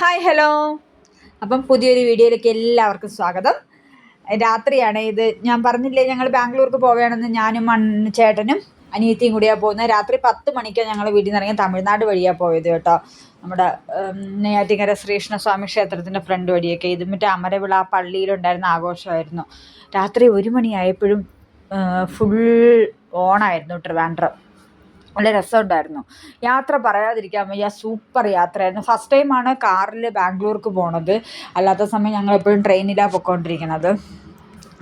Hi hello അപ്പം പുതിയൊരു വീഡിയോയിലേക്ക് എല്ലാവർക്കും സ്വാഗതം. രാത്രിയാണ് ഇത്. ഞാൻ പറഞ്ഞില്ലേ ഞങ്ങൾ ബാംഗ്ലൂർക്ക് പോവുകയാണെന്ന് ഞാനും ചേട്ടനും അനിയത്തിയും കൂടിയാണ് പോകുന്നത്. രാത്രി പത്ത് മണിക്കാണ് ഞങ്ങൾ വീട്ടിൽ നിന്ന് ഇറങ്ങി തമിഴ്നാട് വഴിയാണ് പോയത് കേട്ടോ. നമ്മുടെ നെയ്യാറ്റിങ്കര ശ്രീകൃഷ്ണസ്വാമി ക്ഷേത്രത്തിന്റെ ഫ്രണ്ട് വഴിയൊക്കെ. ഇത് മറ്റേ അമരവിള ആ പള്ളിയിലുണ്ടായിരുന്ന ആഘോഷമായിരുന്നു. രാത്രി ഒരു മണിയായപ്പോഴും ഫുൾ ഓണായിരുന്നു ട്രിവാൻഡ്രം. നല്ല രസമുണ്ടായിരുന്നു. യാത്ര പറയാതിരിക്കാൻ വയ്യ. സൂപ്പർ യാത്രയായിരുന്നു. ഫസ്റ്റ് ടൈമാണ് കാറിൽ ബാംഗ്ലൂർക്ക് പോണത്. അല്ലാത്ത സമയം ഞങ്ങൾ എപ്പോഴും ട്രെയിനിലാണ് പൊയ്ക്കൊണ്ടിരിക്കുന്നത്.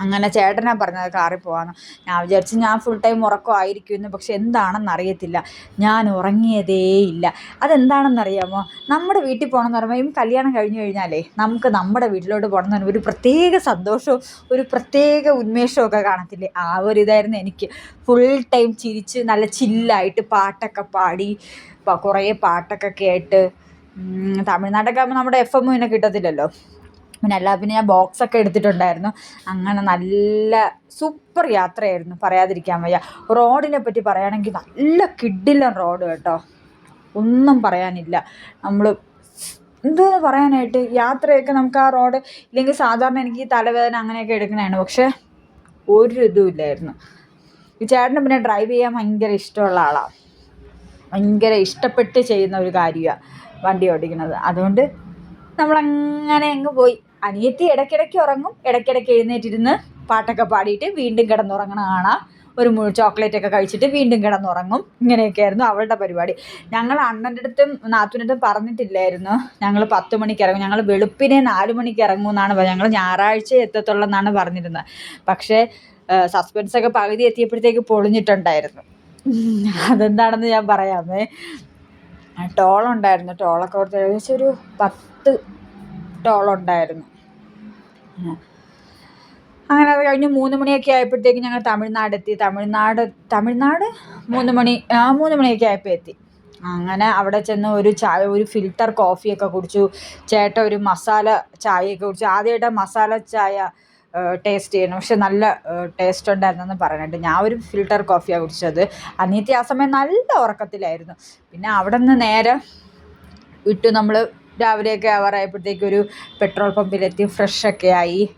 അങ്ങനെ ചേട്ടനാ പറഞ്ഞത് കാറി പോകാമെന്ന് ഞാൻ വിചാരിച്ചു ഞാൻ ഫുൾ ടൈം ഉറക്കമായിരിക്കുമെന്ന് പക്ഷെ എന്താണെന്ന് അറിയത്തില്ല. ഞാൻ ഉറങ്ങിയതേ ഇല്ല. അതെന്താണെന്നറിയാമോ? നമ്മുടെ വീട്ടിൽ പോകണമെന്ന് പറയുമ്പോൾ കല്യാണം കഴിഞ്ഞു കഴിഞ്ഞാലേ നമുക്ക് നമ്മുടെ വീട്ടിലോട്ട് പോകണം എന്ന് ഒരു പ്രത്യേക സന്തോഷവും ഒരു പ്രത്യേക ഉന്മേഷവും ഒക്കെ കാണത്തില്ലേ? ആ ഒരു ഇതായിരുന്നു എനിക്ക്. ഫുൾ ടൈം ചിരിച്ച് നല്ല ചില്ലായിട്ട് പാട്ടൊക്കെ പാടി കുറേ പാട്ടൊക്കെ കേട്ട് തമിഴ്നാടൊക്കെ ആകുമ്പോൾ നമ്മുടെ എഫ് എമ്മിനെ കിട്ടത്തില്ലല്ലോ? പിന്നെ അല്ല പിന്നെ ഞാൻ ബോക്സ് ഒക്കെ എടുത്തിട്ടുണ്ടായിരുന്നു. അങ്ങനെ നല്ല സൂപ്പർ യാത്രയായിരുന്നു. പറയാതിരിക്കാൻ വയ്യ. റോഡിനെ പറ്റി പറയുകയാണെങ്കിൽ നല്ല കിഡിലൻ റോഡ് കേട്ടോ. ഒന്നും പറയാനില്ല. നമ്മൾ എന്തോന്ന് പറയാനായിട്ട്? യാത്രയൊക്കെ നമുക്ക് ആ റോഡ് ഇല്ലെങ്കിൽ സാധാരണ എനിക്ക് തലവേദന അങ്ങനെയൊക്കെ എടുക്കണതാണ് പക്ഷേ ഒരു ഇതും ഇല്ലായിരുന്നു. ഈ ചേട്ടന് പിന്നെ ഡ്രൈവ് ചെയ്യാൻ ഭയങ്കര ഇഷ്ടമുള്ള ആളാണ് ഭയങ്കര ഇഷ്ടപ്പെട്ട് ചെയ്യുന്ന ഒരു കാര്യമാണ് വണ്ടി ഓടിക്കുന്നത്. അതുകൊണ്ട് നമ്മളങ്ങനെ അങ്ങ് പോയി. അനിയത്തി ഇടയ്ക്കിടയ്ക്ക് ഉറങ്ങും ഇടയ്ക്കിടയ്ക്ക് എഴുന്നേറ്റിരുന്ന് പാട്ടൊക്കെ പാടിയിട്ട് വീണ്ടും കിടന്നുറങ്ങണ. കാണാം. ഒരു മുഴു ചോക്ലേറ്റ് ഒക്കെ കഴിച്ചിട്ട് വീണ്ടും കിടന്നുറങ്ങും. ഇങ്ങനെയൊക്കെ ആയിരുന്നു അവളുടെ പരിപാടി. ഞങ്ങൾ അണ്ണന്റെ അടുത്തും നാത്തുവിന്റെ അടുത്തും പറഞ്ഞിട്ടില്ലായിരുന്നു. ഞങ്ങൾ പത്ത് മണിക്ക് ഇറങ്ങും. ഞങ്ങൾ വെളുപ്പിനെ നാല് മണിക്ക് ഇറങ്ങും എന്നാണ് ഞങ്ങൾ ഞായറാഴ്ച എത്തത്തുള്ളൂ എന്നാണ് പറഞ്ഞിരുന്നത്. പക്ഷേ സസ്പെൻസ് ഒക്കെ പകുതി എത്തിയപ്പോഴത്തേക്ക് പൊളിഞ്ഞിട്ടുണ്ടായിരുന്നു. അതെന്താണെന്ന് ഞാൻ പറയാമേ. ടോളുണ്ടായിരുന്നു. ടോളൊക്കെ കൊടുത്ത് ഏകദേശം ഒരു പത്ത് ടോളുണ്ടായിരുന്നു. അങ്ങനെ അത് കഴിഞ്ഞ് മൂന്ന് മണിയൊക്കെ ആയപ്പോഴത്തേക്ക് ഞങ്ങൾ തമിഴ്നാട് എത്തി തമിഴ്നാട് തമിഴ്നാട്? മൂന്ന് മണി ആ മൂന്ന് മണിയൊക്കെ ആയപ്പോൾ എത്തി. അങ്ങനെ അവിടെ ചെന്ന് ഒരു ചായ ഒരു ഫിൽറ്റർ കോഫിയൊക്കെ കുടിച്ചു. ചേട്ട ഒരു മസാല ചായയൊക്കെ കുടിച്ചു. ആദ്യമായിട്ട് മസാല ചായ ടേസ്റ്റ് ചെയ്യണം പക്ഷെ നല്ല ടേസ്റ്റ് ഉണ്ടായിരുന്നെന്ന് പറഞ്ഞിട്ട് ഞാൻ ഒരു ഫിൽറ്റർ കോഫിയാണ് കുടിച്ചത്. അനിയത്തി ആ സമയം നല്ല ഉറക്കത്തിലായിരുന്നു. പിന്നെ അവിടെ നിന്ന് നേരെ വിട്ടു. നമ്മൾ രാവിലെയൊക്കെ ആവാറായപ്പോഴത്തേക്ക് ഒരു പെട്രോൾ പമ്പിലെത്തി ഫ്രഷൊക്കെ ആയി.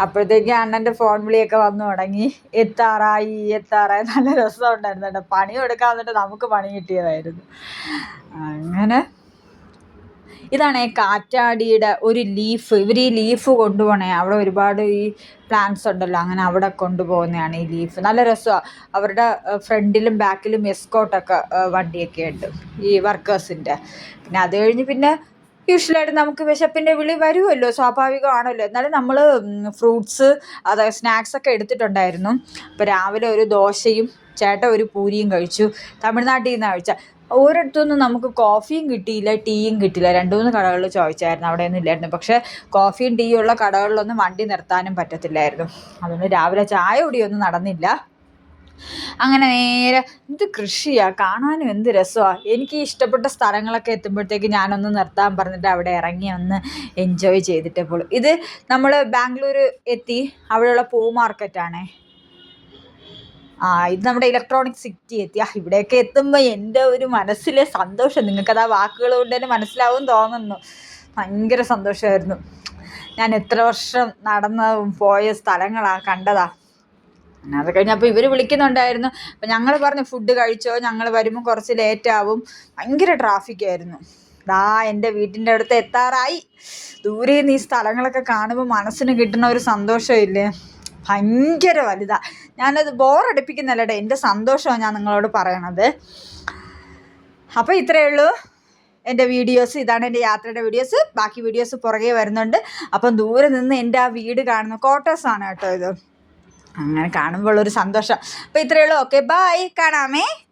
അപ്പോഴത്തേക്ക് അണ്ണന്റെ ഫോൺ വിളിയൊക്കെ വന്നു തുടങ്ങി. എത്താറായി എത്താറായി. നല്ല രസമുണ്ടായിരുന്നു കേട്ടോ. പണി എടുക്കാൻ വന്നിട്ട് നമുക്ക് പണി കിട്ടിയതായിരുന്നു. അങ്ങനെ ഇതാണ് കാറ്റാടിയുടെ ഒരു ലീഫ് ഇവർ ഈ ലീഫ് കൊണ്ടുപോകണേ അവിടെ ഒരുപാട് ഈ പ്ലാന്റ്സ് ഉണ്ടല്ലോ. അങ്ങനെ അവിടെ കൊണ്ടുപോകുന്നതാണ് ഈ ലീഫ് നല്ല രസമാണ് അവരുടെ ഫ്രണ്ടിലും ബാക്കിലും എസ്കോട്ടൊക്കെ വണ്ടിയൊക്കെ ഉണ്ട്. ഈ വർക്കേഴ്സിന്റെ പിന്നെ അത് കഴിഞ്ഞ് പിന്നെ യൂഷ്വലായിട്ട് നമുക്ക് വിശപ്പിന്റെ വിളി വരുമല്ലോ സ്വാഭാവികമാണല്ലോ. എന്നാലും നമ്മൾ ഫ്രൂട്ട്സ് അതായത് സ്നാക്സ് ഒക്കെ എടുത്തിട്ടുണ്ടായിരുന്നു. അപ്പോൾ രാവിലെ ഒരു ദോശയും ചേട്ട ഒരു പൂരിയും കഴിച്ചു. തമിഴ്നാട്ടിൽ നിന്ന് കഴിച്ച ഒരിടത്തുനിന്നും നമുക്ക് കോഫിയും കിട്ടിയില്ല ടീയും കിട്ടിയില്ല. രണ്ട് മൂന്ന് കടകളിൽ ചോദിച്ചായിരുന്നു അവിടെ ഒന്നും ഇല്ലായിരുന്നു. പക്ഷേ കോഫിയും ടീയും ഉള്ള കടകളിലൊന്നും വണ്ടി നിർത്താനും പറ്റത്തില്ലായിരുന്നു. അതുകൊണ്ട് രാവിലെ ചായ കുടിയൊന്നും നടന്നില്ല. അങ്ങനെ നേരെ എന്ത് കൃഷിയാ? കാണാനും എന്ത് രസമാണ് എനിക്ക് ഇഷ്ടപ്പെട്ട സ്ഥലങ്ങളൊക്കെ എത്തുമ്പോഴത്തേക്ക് ഞാനൊന്ന് നിർത്താൻ പറഞ്ഞിട്ട് അവിടെ ഇറങ്ങി ഒന്ന് എൻജോയ് ചെയ്തിട്ടേ പോളൂ. ഇത് നമ്മൾ ബാംഗ്ലൂർ എത്തി. അവിടെയുള്ള പൂ മാർക്കറ്റാണേ ആ ഇത് നമ്മുടെ ഇലക്ട്രോണിക് സിറ്റി എത്തി. ആ ഇവിടെയൊക്കെ എത്തുമ്പോൾ എന്റെ ഒരു മനസ്സിലെ സന്തോഷം. നിങ്ങൾക്കത് ആ വാക്കുകൾ കൊണ്ട് തന്നെ മനസ്സിലാവും തോന്നുന്നു. ഭയങ്കര സന്തോഷമായിരുന്നു. ഞാൻ എത്ര വർഷം നടന്ന പോയ സ്ഥലങ്ങളാണ് കണ്ടതാ. അത് കഴിഞ്ഞപ്പോൾ ഇവർ വിളിക്കുന്നുണ്ടായിരുന്നു. അപ്പം ഞങ്ങൾ പറഞ്ഞു ഫുഡ് കഴിച്ചോ? ഞങ്ങൾ വരുമ്പോൾ കുറച്ച് ലേറ്റ് ആവും. ഭയങ്കര ട്രാഫിക്കായിരുന്നു ദാ എന്റെ വീട്ടിന്റെ അടുത്ത് എത്താറായി. ദൂരെ നിന്ന് ഈ സ്ഥലങ്ങളൊക്കെ കാണുമ്പോൾ മനസ്സിന് കിട്ടുന്ന ഒരു സന്തോഷമില്ലേ? ഭയങ്കര വലുതാ. ഞാനത് ബോറടിപ്പിക്കുന്നില്ലടേ. എന്റെ സന്തോഷമാണ് ഞാൻ നിങ്ങളോട് പറയണത്. അപ്പോൾ ഇത്രയേ ഉള്ളൂ. എന്റെ വീഡിയോസ് ഇതാണ് എന്റെ യാത്രയുടെ വീഡിയോസ്. ബാക്കി വീഡിയോസ് പുറകെ വരുന്നുണ്ട്. അപ്പം ദൂരെ നിന്ന് എന്റെ ആ വീട് കാണുന്നു ക്വാർട്ടേഴ്സാണ് കേട്ടോ ഇത്. അങ്ങനെ കാണുമ്പോൾ ഒരു സന്തോഷം. അപ്പോൾ ഇത്രയേ ഉള്ളൂ. Okay bye. കാണാമേ.